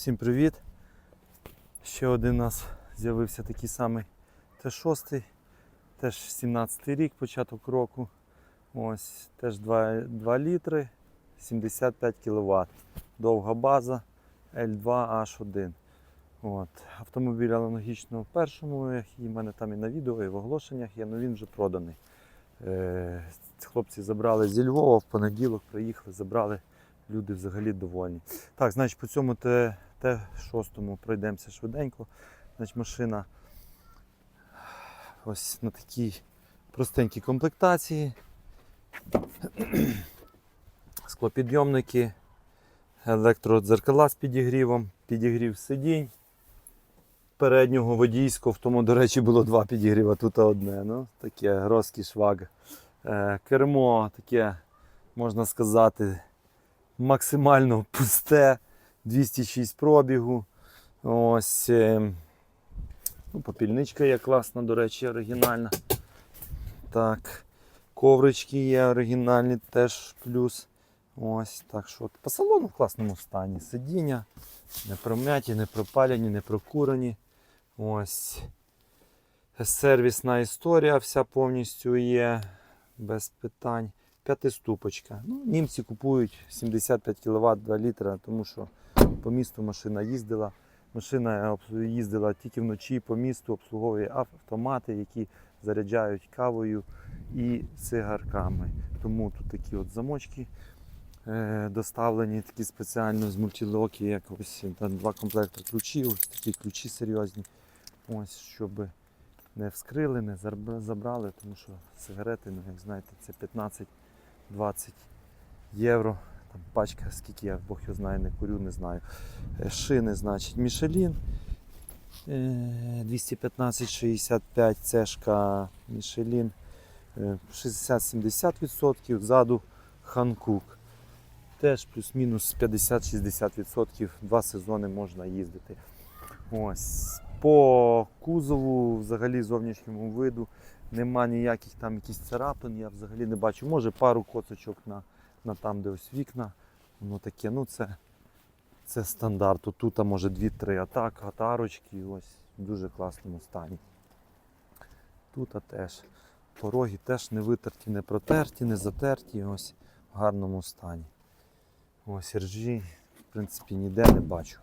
Всім привіт! Ще один у нас з'явився такий самий Т6, теж 17-й рік, початок року. Ось, теж 2, 2 літри, 75 кВт. Довга база L2H1. От. Автомобіль аналогічно в першому, і в мене там і на відео, і в оголошеннях є, але він вже проданий. Е, хлопці забрали зі Львова, в понеділок приїхали, забрали. Люди взагалі довольні. Так, значить, по цьому Т, Т6 пройдемося швиденько. Значить, машина ось на такій простенькій комплектації. Склопідйомники, електродзеркала з підігрівом, підігрів сидінь. Переднього водійського, в тому, до речі, було два підігріва, тут одне. Ну, таке розкіш вага. Е, кермо таке, можна сказати, максимально пусте, 206 пробігу. Ось. е, Ну, попільничка є класна, до речі, оригінальна. Так. Коврички є оригінальні, теж плюс. Ось так що по салону в класному стані. Сидіння, не пром'яті, не пропалені, не прокурені. Ось. Сервісна історія вся повністю є, без питань. П'ятиступочка. Ну, німці купують 75 кВт 2 літра, тому що по місту машина їздила. Машина їздила тільки вночі по місту, обслуговує автомати, які заряджають кавою і цигарками. Тому тут такі от замочки е, доставлені, такі спеціально з мультилоки, як ось там два комплекти ключів, ось такі ключі серйозні. Ось, щоб не вскрили, не забрали, тому що сигарети, ну, як знаєте, це 15-20 євро. Там пачка, скільки я Бог його знає, не курю, не знаю. Е, Шини, значить, Мішелін. 215-65 цешка Мішелін. Е, 60-70%, ззаду Ханкук. Теж плюс-мінус 50-60%. Два сезони можна їздити. Ось. По кузову, взагалі зовнішньому виду, нема ніяких там якісь царапин, я взагалі не бачу. Може пару коцочок на, на там, де ось вікна. Воно таке, ну це, це стандарт. Тут може 2-3 атак, атарочки, ось в дуже класному стані. Тут а теж пороги теж не витерті, не протерті, не затерті, ось в гарному стані. Ось ржі, в принципі, ніде не бачу.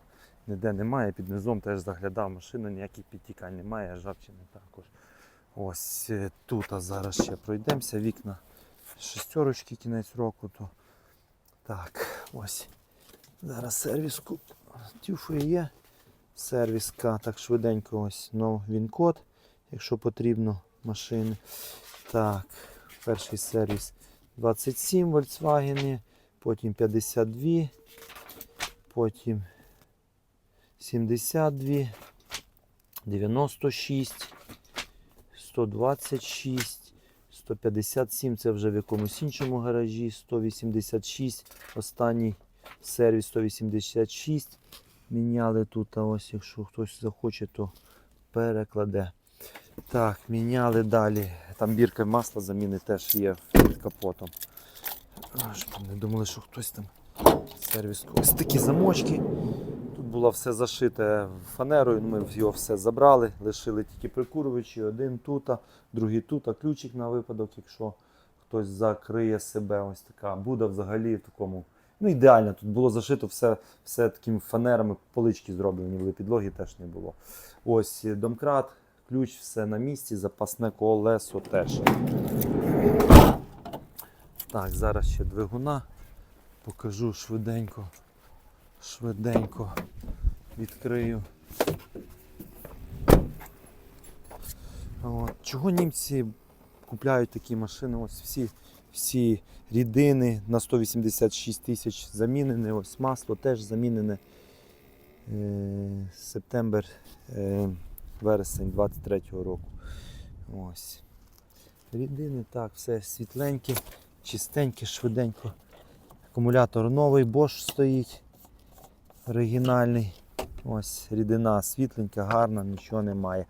Ніде немає, під низом теж заглядав машину, ніяких підтікань немає, ржавчини також. Ось е, тут а зараз ще пройдемося. Вікна шестерочки, кінець року. То... Так, ось. Зараз сервіску. Тюфи є. Сервіска, так швиденько ось ну, він код, якщо потрібно машини. Так, перший сервіс 27 Volkswagen, потім 52, потім 72, 96, 126, 157 це вже в якомусь іншому гаражі, 186, останній сервіс 186. Міняли тут, а ось якщо хтось захоче, то перекладе. Так, міняли далі. Там бірка масла заміни теж є під капотом. Щоб не думали, що хтось там сервіс. Ось такі замочки. Було все зашите фанерою, ми його все забрали, лишили тільки прикурювачі, один тут, другий тут, ключик на випадок, якщо хтось закриє себе. Ось така буда взагалі в такому. Ну, ідеально, тут було зашито все, все такими фанерами, полички зроблені, були підлоги теж не було. Ось домкрат, ключ, все на місці, запасне колесо теж. Так, зараз ще двигуна. Покажу швиденько. Швиденько відкрию. От. Чого німці купляють такі машини? Ось всі, всі рідини на 186 тисяч замінене, ось масло теж замінене. Е, септембр, е, вересень 23-го року. Ось. Рідини, так, все світленьке, чистеньке, швиденько. Акумулятор новий, Bosch стоїть. Оригінальний. Ось рідина світленька, гарна, нічого немає.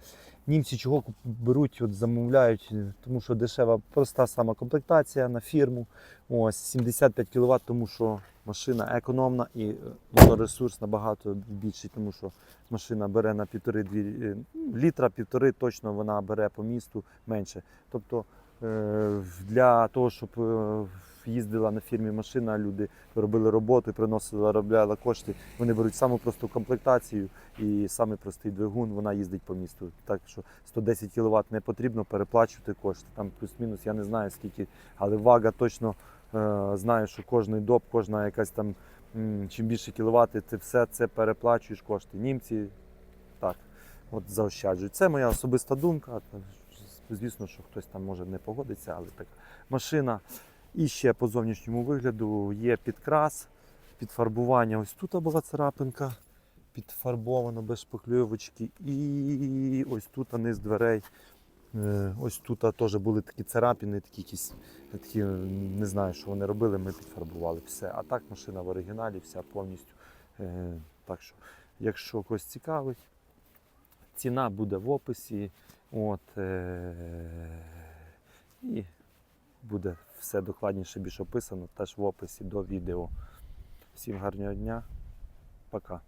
німці чого беруть, от замовляють, тому що дешева, проста сама комплектація на фірму. Ось 75 кВт, тому що машина економна і е, моторесурс набагато більший, тому що машина бере на півтори-дві е, літра, півтори точно вона бере по місту менше. Тобто е, для того, щоб їздила на фірмі машина, люди робили роботу, приносили, заробляли кошти. Вони беруть саму просту комплектацію і самий простий двигун, вона їздить по місту. Так що 110 кВт не потрібно переплачувати кошти. Там плюс-мінус, я не знаю скільки, але вага точно е, знаю, що кожний доп, кожна якась там, м, чим більше кіловат, ти все це переплачуєш кошти. Німці так, от заощаджують. Це моя особиста думка. Звісно, що хтось там може не погодиться, але так. Машина і ще по зовнішньому вигляду є підкрас, підфарбування. Ось тут була царапинка, підфарбовано без шпакльовочки. І ось тут низ дверей. Е, Ось тут теж були такі царапини, такі якісь, такі, не знаю, що вони робили, ми підфарбували все. А так машина в оригіналі, вся повністю. Е, Так що, якщо когось цікавить, ціна буде в описі. От, е, і буде все докладніше більш описано теж в описі до відео. Всім гарного дня. Пока.